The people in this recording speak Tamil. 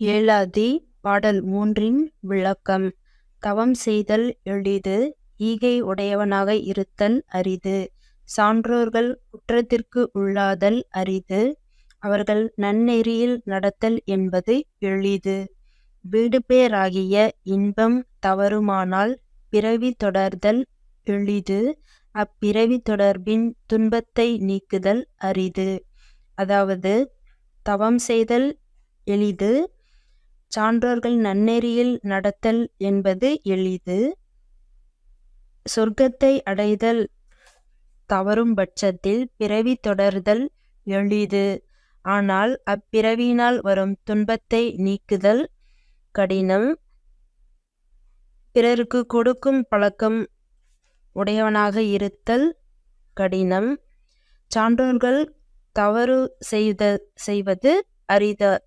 ஏழாதி பாடல் மூன்றின் விளக்கம். தவம் செய்தல் எளிது ஈகை உடையவனாக இருத்தல் அரிது. சான்றோர்கள் குற்றத்திற்கு உள்ளாதல் அரிது. அவர்கள் நன்னெறியில் நடத்தல் என்பது எளிது. வீடுபேறாகிய இன்பம் தவறுமானால் பிறவி தொடர்தல் எளிது. அப்பிறவி தொடர்பின் துன்பத்தை நீக்குதல் அரிது. அதாவது தவம் செய்தல் எளிது சான்றோர்கள் நன்னெறியில் நடத்தல் என்பது எளிது. சொர்க்கத்தை அடைதல் தவறும் பட்சத்தில் பிறவி தொடர்தல் எளிது. ஆனால் அப்பிறவியினால் வரும் துன்பத்தை நீக்குதல் கடினம். பிறருக்கு கொடுக்கும் பழக்கம் உடையவனாக இருத்தல் கடினம். சான்றோர்கள் தவறு செய்த செய்வது அரித